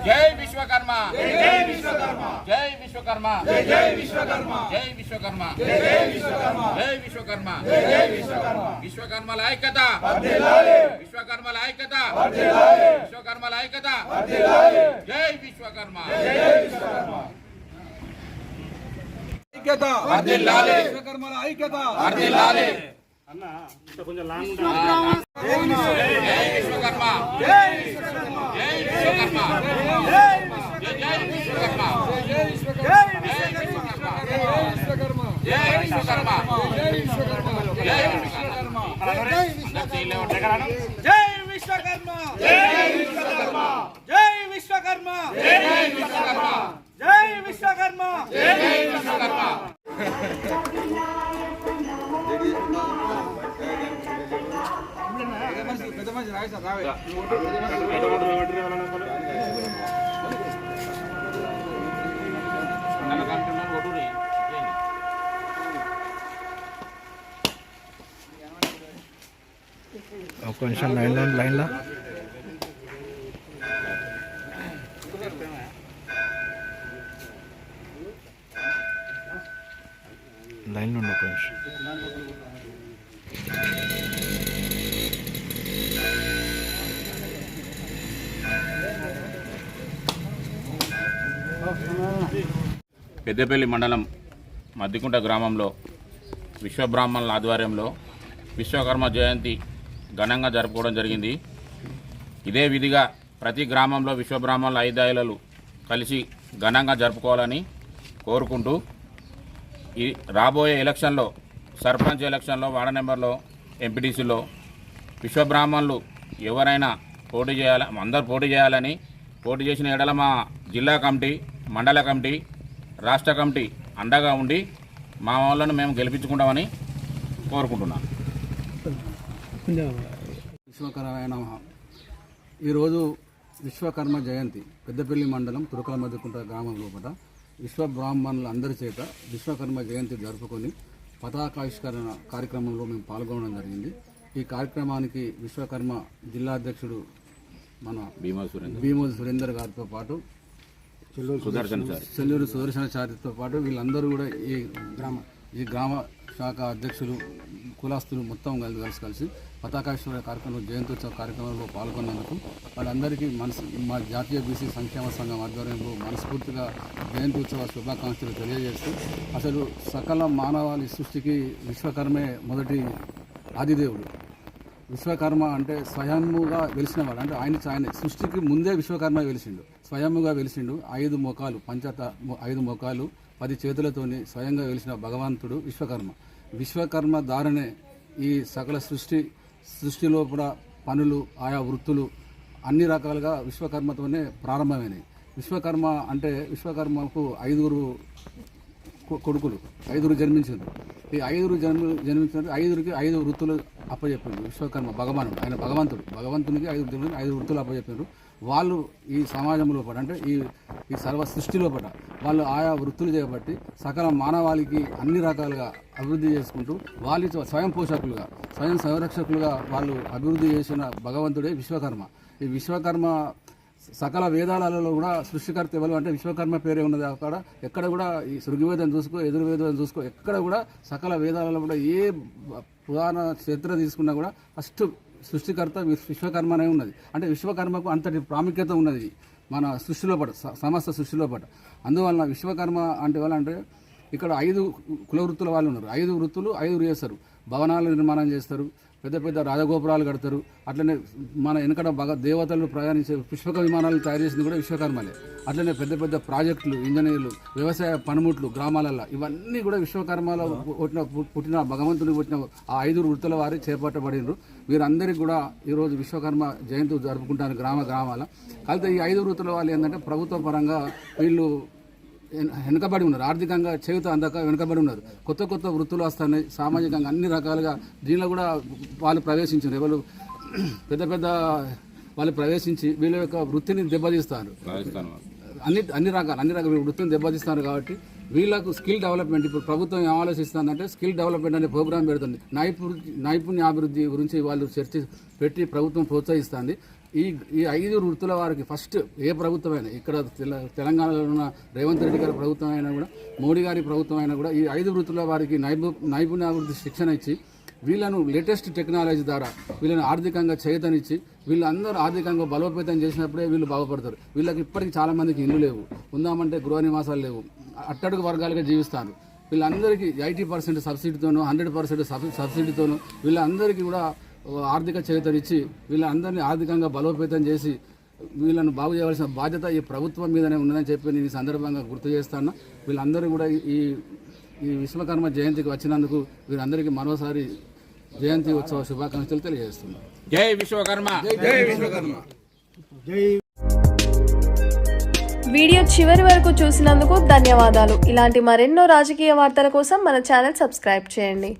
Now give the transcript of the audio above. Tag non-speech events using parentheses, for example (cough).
जय विश्वकर्मा जय विश्वकर्मा जय विश्वकर्मा जय विश्वकर्मा जय विश्वकर्मा जय विश्वकर्मा जय विश्वकर्मा जय विश्वकर्मा विश्वकर्मा ऐक्यता विश्वकर्मा ऐक्यता विश्वकर्मा ऐक्यता जय विश्वकर्मा जय विश्वकर्मा ऐक्यता विश्वकर्मा लाले విశ్వకర్మ జై విశ్వకర్మ జై విశ్వ- జై విశ్వకర్మ జై విశ్వకర్మ జై విశ్వకర్మ పెద్ద మనిషి రాయి సార్ రావే నల్లకంటున్నారు ఒడురి. ఒక నిమిషం లైన్లో లైన్లో లైన్లో ఉండు ఒక నిమిషం పెద్దపల్లి మండలం మద్దికుంట గ్రామంలో విశ్వబ్రాహ్మణుల ఆధ్వర్యంలో విశ్వకర్మ జయంతి ఘనంగా జరుపుకోవడం జరిగింది. ఇదే విధిగా ప్రతి గ్రామంలో విశ్వబ్రాహ్మణుల ఐదాయిలలు కలిసి ఘనంగా జరుపుకోవాలని కోరుకుంటూ ఈ రాబోయే ఎలక్షన్లో సర్పంచ్ ఎలక్షన్లో వార్డు నెంబర్లో ఎంపీటీసీలో విశ్వబ్రాహ్మణులు ఎవరైనా పోటీ చేయాలి అందరు పోటీ చేయాలని పోటీ చేసిన ఎడల మా జిల్లా కమిటీ మండల కమిటీ రాష్ట్ర కమిటీ అండగా ఉండి మా వాళ్ళను మేము గెలిపించుకుంటామని కోరుకుంటున్నాను. విశ్వకరమైన ఈరోజు విశ్వకర్మ జయంతి పెద్దపల్లి మండలం తురకల మధ్యకుంట గ్రామం లోపల విశ్వబ్రాహ్మణుల అందరి చేత విశ్వకర్మ జయంతి జరుపుకొని పతాకావిష్కరణ కార్యక్రమంలో మేము పాల్గొనడం జరిగింది. ఈ కార్యక్రమానికి విశ్వకర్మ జిల్లా అధ్యక్షుడు మన భీమా సురేంద్ర. భీమోజు సురేందర్ గారితో పాటు సుదర్శన్ సార్. చెల్లూరు సుదర్శన చారితో పాటు వీళ్ళందరూ కూడా ఈ గ్రామ. ఈ గ్రామ శాఖ అధ్యక్షులు కులాస్తులు మొత్తం కలిసి కలిసి కలిసి పతాకాశ్వర కార్యక్రమం జయంత్యోత్సవ కార్యక్రమంలో పాల్గొన్నందుకు వాళ్ళందరికీ మనసు మా జాతీయ బీసీ సంక్షేమ సంఘం ఆధ్వర్యంలో మనస్ఫూర్తిగా జయంత్యోత్సవ శుభాకాంక్షలు తెలియజేస్తూ అసలు సకల మానవాళి సృష్టికి విశ్వకర్మే మొదటి ఆదిదేవుడు. విశ్వకర్మ అంటే స్వయంగా వెలిసినవాడు అంటే ఆయన ఆయన సృష్టికి ముందే విశ్వకర్మ వెలిసిండు. స్వయముగా వెలిసిండు ఐదు మొఖాలు పంచత ఐదు మొఖాలు పది చేతులతోని స్వయంగా వెలిసిన భగవంతుడు విశ్వకర్మ. విశ్వకర్మ దారనే ఈ సకల సృష్టి సృష్టి లోపల పనులు ఆయా వృత్తులు అన్ని రకాలుగా విశ్వకర్మతోనే ప్రారంభమైనాయి. విశ్వకర్మ అంటే విశ్వకర్మకు ఐదుగురు కొడుకులు. ఐదుగురు జన్మించారు. ఈ ఐదుగురు జన్మ జన్మించిన ఐదుగురికి ఐదు వృత్తులు అప్పచెప్పారు విశ్వకర్మ భగవానుడు. ఆయన భగవంతుడు. భగవంతునికి ఐదు జన్మ- ఐదు వృత్తులు అప్పచెప్పారు వాళ్ళు ఈ సమాజంలో పడ అంటే ఈ ఈ సర్వ సృష్టిలో పడ వాళ్ళు ఆయా వృత్తులు చేపట్టి సకల మానవాళికి అన్ని రకాలుగా అభివృద్ధి చేసుకుంటూ వాళ్ళు స్వయం పోషకులుగా స్వయం సంరక్షకులుగా వాళ్ళు అభివృద్ధి చేసిన భగవంతుడే విశ్వకర్మ. ఈ విశ్వకర్మ సకల వేదాలలో కూడా సృష్టికర్త ఎవరు అంటే విశ్వకర్మ పేరే ఉన్నది అక్కడ. ఎక్కడ కూడా ఈ సృగ్వేదం చూసుకో ఎదురువేదం చూసుకో ఎక్కడ కూడా సకల వేదాలలో కూడా ఏ పురాణ చరిత్ర తీసుకున్నా కూడా ఫస్ట్ సృష్టికర్త విశ్- విశ్వకర్మ అనే ఉన్నది. అంటే విశ్వకర్మకు అంతటి ప్రాముఖ్యత ఉన్నది మన సృష్టిలో పట స- సమస్త సృష్టిలో పట. అందువలన విశ్వకర్మ అంటే వాళ్ళంటే ఇక్కడ ఐదు కుల వృత్తుల వాళ్ళు ఉన్నారు. ఐదు వృత్తులు ఐదుగురు చేస్తారు భవనాలు నిర్మాణం చేస్తారు. పెద్ద పెద్ద రాజగోపురాలు కడతారు. అట్లనే మన వెనకడ బాగా దేవతలు ప్రయాణించే పుష్పక విమానాలు తయారు చేసింది కూడా విశ్వకర్మలే. అట్లనే పెద్ద పెద్ద ప్రాజెక్టులు ఇంజనీర్లు వ్యవసాయ పనిముట్లు గ్రామాలలో ఇవన్నీ కూడా విశ్వకర్మలో పుట్టిన పుట్టిన భగవంతుని పుట్టిన ఆ ఐదు వృత్తుల వారి చేపట్టబడినరు వీరందరికీ కూడా ఈరోజు విశ్వకర్మ జయంతి జరుపుకుంటారు గ్రామ గ్రామాల. కాకపోతే ఈ ఐదు వృత్తుల వాళ్ళు ఏంటంటే ప్రభుత్వ పరంగా వీళ్ళు వెనుకబడి ఉన్నారు. ఆర్థికంగా చేయుత అందక వెనుకబడి ఉన్నారు. కొత్త కొత్త వృత్తులు వస్తున్నాయి. సామాజికంగా అన్ని రకాలుగా దీనిలో కూడా వాళ్ళు ప్రవేశించారు. ఎవరు (clears throat) పెద్ద పెద్ద వాళ్ళు ప్రవేశించి వీళ్ళ యొక్క వృత్తిని దెబ్బతీస్తారు. అన్ని అన్ని రకాలు అన్ని రకాల వృత్తిని దెబ్బతీస్తున్నారు కాబట్టి వీళ్ళకు స్కిల్ డెవలప్మెంట్ ఇప్పుడు ప్రభుత్వం ఏం ఆలోచిస్తుందంటే స్కిల్ డెవలప్మెంట్ అనే ప్రోగ్రామ్ పెడుతుంది. నైపుణ్య నైపుణ్యాభివృద్ధి గురించి వాళ్ళు చర్చ పెట్టి ప్రభుత్వం ప్రోత్సహిస్తుంది. ఈ ఈ ఐదు వృత్తుల వారికి ఫస్ట్ ఏ ప్రభుత్వమైనా ఇక్కడ తెల తెలంగాణలో ఉన్న రేవంత్ రెడ్డి గారి ప్రభుత్వం అయినా కూడా మోడీ గారి ప్రభుత్వం అయినా కూడా ఈ ఐదు వృత్తుల వారికి నైపు నైపుణ్యాభివృద్ధి శిక్షణ ఇచ్చి వీళ్ళను లేటెస్ట్ టెక్నాలజీ ద్వారా వీళ్ళని ఆర్థికంగా చేతనిచ్చి వీళ్ళందరూ ఆర్థికంగా బలోపేతం చేసినప్పుడే వీళ్ళు బాగుపడతారు. వీళ్ళకి ఇప్పటికీ చాలామందికి ఇల్లు లేవు. ఉందామంటే గృహ నివాసాలు లేవు. అట్టడుగు వర్గాలుగా జీవిస్తారు. వీళ్ళందరికీ ఎయిటీ పర్సెంట్ సబ్సిడీతోనూ హండ్రెడ్ పర్సెంట్ సబ్సిడీతోనూ వీళ్ళందరికీ కూడా ఆర్థిక చేతనిచ్చి వీళ్ళందరినీ ఆర్థికంగా బలోపేతం చేసి వీళ్ళను బాగు చేయవలసిన బాధ్యత ఈ ప్రభుత్వం మీదనే ఉందని చెప్పి నేను ఈ సందర్భంగా గుర్తు చేస్తాను. వీళ్ళందరూ కూడా ఈ ఈ విశ్వకర్మ జయంతికి వచ్చినందుకు వీరందరికీ మరోసారి జయంతి ఉత్సవ శుభాకాంక్షలు తెలియజేస్తున్నాను. జై విశ్వకర్మ. వీడియో చివరి వరకు చూసినందుకు ధన్యవాదాలు. ఇలాంటి మరెన్నో రాజకీయ వార్తల కోసం మన ఛానల్ సబ్స్క్రైబ్ చేయండి.